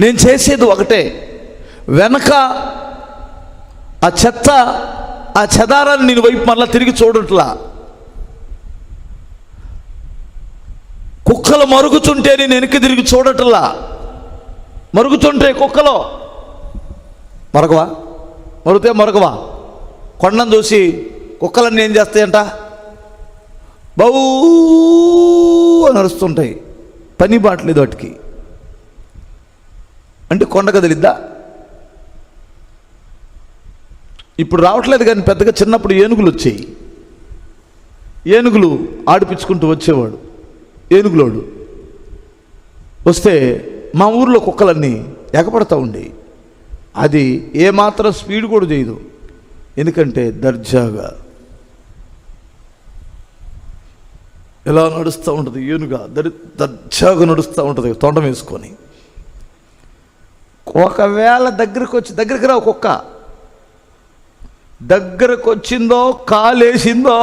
నేను చేసేది ఒకటే. వెనక ఆ చెత్త ఆ చెదారాన్ని నేను వైపు మళ్ళా తిరిగి చూడట్లా. కుక్కలు మరుగుతుంటే నేను వెనక్కి తిరిగి చూడట్లా. మరుగుతుంటే కుక్కలో. మరగవా? మరుగుతే మరగవా? కొండను చూసి కుక్కలన్నీ ఏం చేస్తాయంట? బౌ అని అరుస్తుంటాయి. పని బాట్లేదు వాటికి. అంటే కొండ కదిలిద్దా? ఇప్పుడు రావట్లేదు కానీ పెద్దగా చిన్నప్పుడు ఏనుగులు వచ్చాయి ఏనుగులు ఆడిపించుకుంటూ వచ్చేవాడు. ఏనుగులోడు. వస్తే మా ఊర్లో కుక్కలన్నీ ఎగపడతా ఉండేవి అది ఏమాత్రం స్పీడ్ కూడా చేయదు. ఎందుకంటే దర్జాగా. ఎలా నడుస్తూ ఉంటుంది? ఏనుగా దరి దర్జాగా నడుస్తూ ఉంటుంది. తొండం వేసుకొని. ఒకవేళ దగ్గరకు వచ్చి దగ్గరికి రా కుక్క. దగ్గరకు వచ్చిందో కాలేసిందో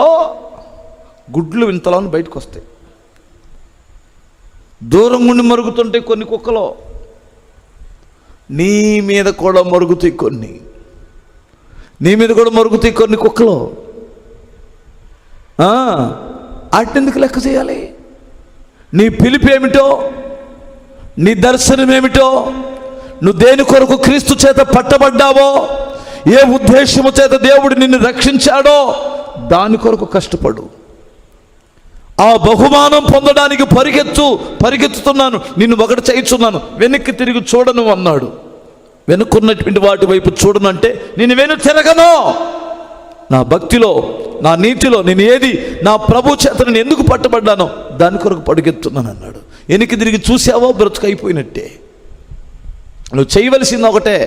గుడ్లు వింతలోని బయటకు వస్తాయి. దూరం ఉండి మరుగుతుంటాయి కొన్ని కుక్కలు. నీ మీద కూడా మరుగుతాయి కొన్ని. నీ మీద కూడా మరుగుతాయి కొన్ని కుక్కలు. అట్టెందుకు లెక్క చేయాలి? నీ పిలుపు ఏమిటో? నీ దర్శనం ఏమిటో? నువ్వు దేని కొరకు క్రీస్తు చేత పట్టబడ్డావో ఏ ఉద్దేశము చేత దేవుడు నిన్ను రక్షించాడో దాని కొరకు కష్టపడు. ఆ బహుమానం పొందడానికి పరిగెత్తు పరిగెత్తుతున్నాను నిన్ను ఒకటి చేయించున్నాను వెనక్కి తిరిగి చూడను అన్నాడు. వెనుకున్నటువంటి వాటి వైపు చూడను అంటే నేను వెను తిరగను. నా భక్తిలో నా నీతిలో నేను ఏది నా ప్రభు చేత నేను ఎందుకు పట్టబడ్డానో దాని కొరకు పడుగెత్తున్నాను అన్నాడు. వెనక్కి తిరిగి చూసావో బ్రతుకైపోయినట్టే. నువ్వు చేయవలసింది ఒకటే.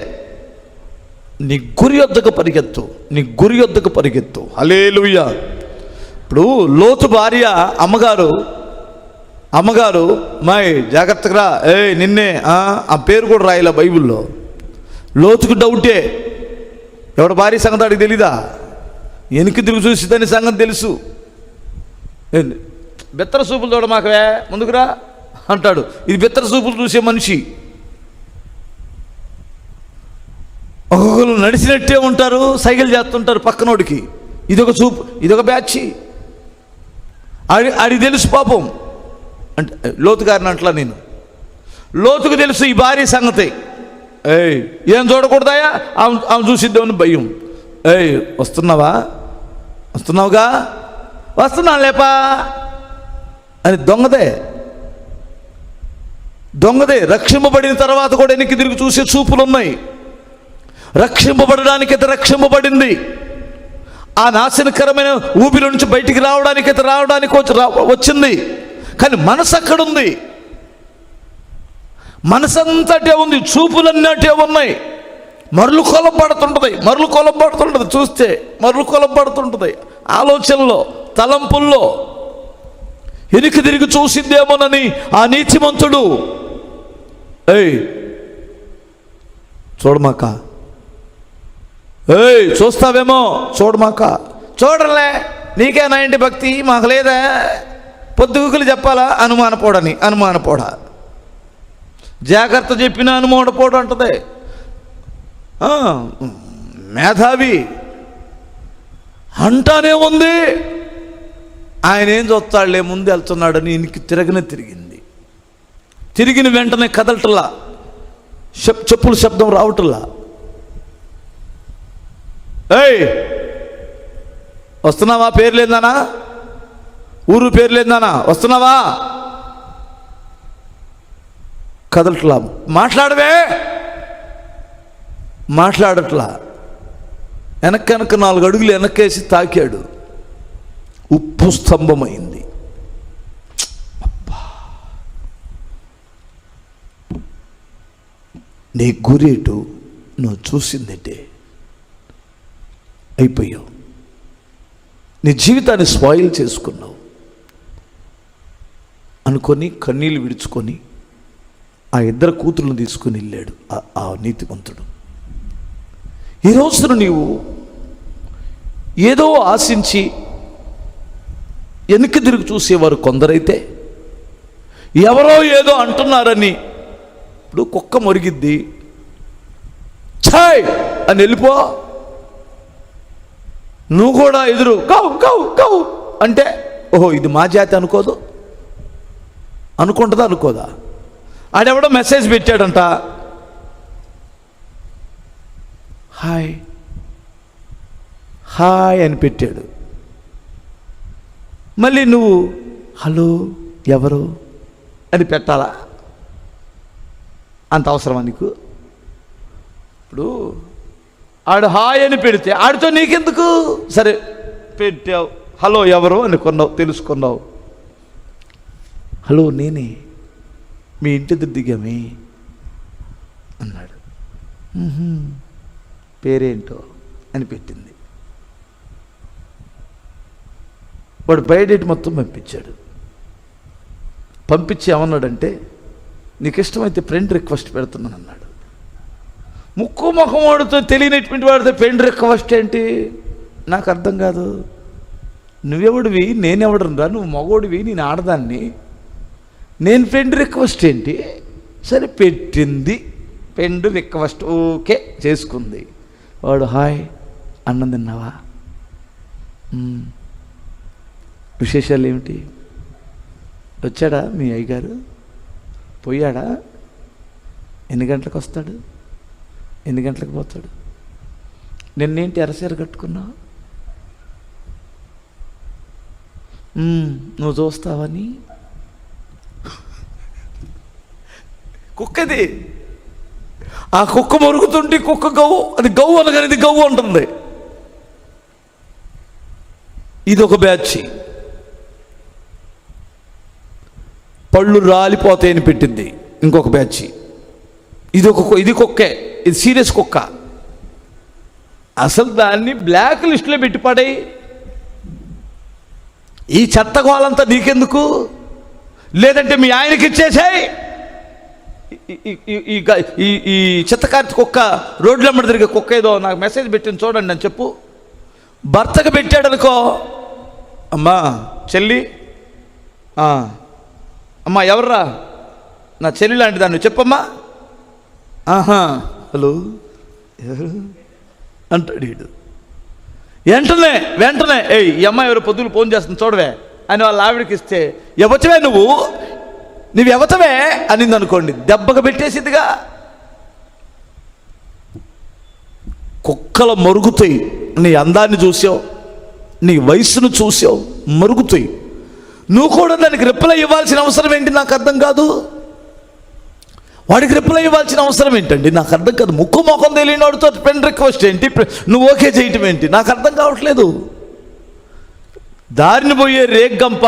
నీ గురి వద్దకు పరిగెత్తు. నీ గురి వద్దకు పరిగెత్తు. అలేలుయ్య ఇప్పుడు లోతు భార్య అమ్మగారు అమ్మగారు మాయ్ జాగ్రత్తగా ఏ నిన్నే ఆ పేరు కూడా రాయలే బైబిల్లో. లోతుకు డౌటే. ఎవడ భార్య సంగతి అడిగి తెలీదా? వెనక్కి తిరిగి చూసి దాని సంగతి తెలుసు. ఏంది బెత్తర సూపులు చూడ మాకవే ముందుకురా అంటాడు. ఇది బెత్తర సూపులు చూసే మనిషి. ఒక్కొక్కరు నడిచినట్టే ఉంటారు సైకిల్ చేస్తుంటారు పక్కనోడికి. ఇదొక చూపు ఇదొక బ్యాచి. ఆడి అది తెలుసు పాపం. అంటే లోతు గారిని అంటలా నేను. లోతుకు తెలుసు ఈ భార్య సంగతి. ఏయ్ ఏం చూడకూడదాయా? ఆమె ఆమె చూసిద్దామని భయం. ఏయ్ వస్తున్నావా? వస్తున్నావుగా? వస్తున్నా లేపా. అని దొంగదే. దొంగదే. రక్షింపబడిన తర్వాత కూడా వెనక్కి తిరిగి చూసే చూపులు ఉన్నాయి రక్షింపబడడానికైతే రక్షింపబడింది. ఆ నాశనకరమైన ఊపిరి నుంచి బయటికి రావడానికైతే రావడానికి వచ్చి వచ్చింది. కానీ మనసు అక్కడ ఉంది మనసంతటే ఉంది చూపులన్నటే ఉన్నాయి. మరలు కొలం పడుతుంటుంది మరలు కొలపడుతుంటుంది చూస్తే మరలు కొలం పడుతుంటుంది ఆలోచనలో తలంపుల్లో ఎనికి తిరిగి చూసిందేమోనని ఆ నీతిమంతుడు. ఏయ్ చూడమాక. ఏయ్ చూస్తావేమో? చూడమాక చూడలే నీకేనా ఏంటి భక్తి మాకు లేదా. పొద్దుగుకులు చెప్పాలా? అనుమానపోడని అనుమానపోడ? జాగ్రత్త చెప్పిన అనుమానపోడు అంటది. మేధావి. అంటానే ఉంది. ఆయన ఏం చూస్తాడులే ముందు వెళ్తున్నాడని ఈయనకి తిరగనే తిరిగింది. తిరిగిన వెంటనే కదలటల్లా చెప్ చెప్పుల శబ్దం రావటల్లా ఏయ్! వస్తున్నావా? పేరు లేదానా ఊరు పేరు లేదానా వస్తున్నావా? కదలట్లా. మాట్లాడవే! మాట్లాడట్లా. వెనక వెనక నాలుగు అడుగులు వెనక్కేసి తాకాడు. ఉప్పు స్తంభమైంది. నీ గురేటు నువ్వు చూసిందంటే. అయిపోయావు. నీ జీవితాన్ని స్పాయిల్ చేసుకున్నావు. అనుకొని కన్నీళ్ళు విడుచుకొని ఆ ఇద్దరు కూతుర్లను తీసుకుని వెళ్ళాడు ఆ- నీతివంతుడు నీతిమంతుడు. ఈ రోజున నీవు ఏదో ఆశించి వెనక్కి తిరిగి చూసేవారు కొందరైతే ఎవరో ఏదో అంటున్నారని ఇప్పుడు కుక్క మొరిగిద్ది ఛాయ్ అని వెళ్ళిపో. నువ్వు కూడా ఎదురు. కౌ కౌ కౌ అంటే ఓహో ఇది మా జాతి అనుకోదు? అనుకుంటుందా అనుకోదా? ఆడెవడో మెసేజ్ పెట్టాడంట. హాయ్. హాయ్ అని పెట్టాడు. మళ్ళీ నువ్వు హలో ఎవరు? అని పెట్టాలా? అంత అవసరమా నీకు? ఇప్పుడు ఆడు హాయ్ అని పెడితే ఆడితో నీకెందుకు? సరే పెట్టావు. హలో ఎవరు? అనుకున్నావు తెలుసుకున్నావు. హలో నేనే. మీ ఇంటి దగ్గర దిగామే. అన్నాడు. పేరేంటో? అని పెట్టింది. వాడు బయోడేట్ మొత్తం పంపించాడు. పంపించి ఏమన్నాడంటే నీకు ఇష్టమైతే ఫ్రెండ్ రిక్వెస్ట్ పెడుతున్నాను అన్నాడు. ముక్కు ముఖం వాడితో తెలియనటువంటి వాడితో పెండ్ రిక్వెస్ట్ ఏంటి? నాకు అర్థం కాదు. నువ్వెవడివి? నేనెవడనురా నువ్వు మగోడివి నేను ఆడదాన్ని. నేను ఫ్రెండ్ రిక్వెస్ట్ ఏంటి? సరే పెట్టింది. ఫ్రెండ్ రిక్వెస్ట్ ఓకే చేసుకుంది. వాడు హాయ్ అన్నం తిన్నావా? విశేషాలు ఏమిటి? వచ్చాడా మీ అయ్యగారు? పోయాడా? ఎన్ని గంటలకు వస్తాడు? ఎన్ని గంటలకు పోతాడు? నిన్నేంటి ఎరసీర కట్టుకున్నావు? నువ్వు చూస్తావని? కుక్కది. ఆ కుక్క మరుగుతుంటే కుక్క గవ్వు అది గవ్వు అనగానే ఇది గవ్వు అంటుంది. ఇది ఒక బ్యాచ్. పళ్ళు రాలిపోతాయని పెట్టింది ఇంకొక బ్యాచ్. ఇది ఒక ఇది కుక్కే. ఇది సీరియస్ కుక్క. అసలు దాన్ని బ్లాక్ లిస్టులో పెట్టి పడేయి. ఈ చెత్త గోలంతా నీకెందుకు? లేదంటే మీ ఆయనకి ఇచ్చేసాయి. ఈ చెత్త కార్త చిత్తకార్తి కుక్క రోడ్ల అమ్మడి తిరిగే కుక్క ఏదో నాకు మెసేజ్ పెట్టింది చూడండి అని చెప్పు. భర్తకు పెట్టాడు అనుకో అమ్మా చెల్లి. అమ్మా ఎవర్రా? నా చెల్లి లాంటి దాన్ని చెప్పమ్మా. ఆహా. హలో. ఎవరు అంటాడు వీడు వెంటనే వెంటనే ఏయ్ ఈ అమ్మాయి ఎవరు పొద్దులు ఫోన్ చేస్తుంది చూడవే అని వాళ్ళ ఆవిడకి ఇస్తే ఎవచవే నువ్వు? నువ్వు ఎవతవే అనింది అనుకోండి. దెబ్బకు పెట్టేసిద్దిగా కుక్కలు మరుగుతాయి నీ అందాన్ని చూసావు? నీ వయసును చూసావు? మరుగుతాయి నువ్వు కూడా దానికి రిప్లై ఇవ్వాల్సిన అవసరం ఏంటి? నాకు అర్థం కాదు. వాడికి రిప్లై ఇవ్వాల్సిన అవసరం ఏంటండి? నాకు అర్థం కాదు. ముక్కు మొఖం తెలియని వాడితో ఫ్రెండ్ రిక్వెస్ట్ ఏంటి? నువ్వు ఓకే చేయటం ఏంటి? నాకు అర్థం కావట్లేదు. దారిని పోయే రేగ్గంప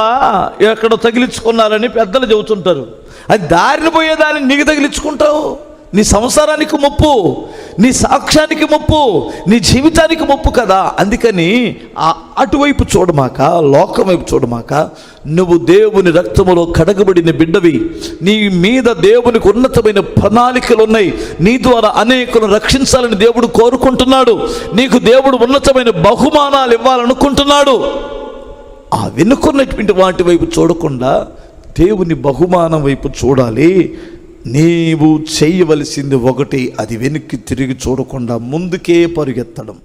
ఎక్కడో తగిలించుకున్నారని పెద్దలు చెబుతుంటారు. అది దారిని పోయేదాన్ని నీకు తగిలించుకుంటావు. నీ సంసారానికి ముప్పు. నీ సాక్ష్యానికి ముప్పు నీ జీవితానికి ముప్పు కదా. అందుకని ఆ అటువైపు చూడమాక లోకం వైపు చూడమాక నువ్వు దేవుని రక్తములో కడగబడిన బిడ్డవి. నీ మీద దేవునికి ఉన్నతమైన ప్రణాళికలు ఉన్నాయి నీ ద్వారా అనేకులను రక్షించాలని దేవుడు కోరుకుంటున్నాడు. నీకు దేవుడు ఉన్నతమైన బహుమానాలు ఇవ్వాలనుకుంటున్నాడు. ఆ వెనుకున్నటువంటి వాటి వైపు చూడకుండా దేవుని బహుమానం వైపు చూడాలి. నీవు చేయవలసింది ఒకటి అది వెనక్కి తిరిగి చూడకుండా ముందుకే పరిగెత్తడం.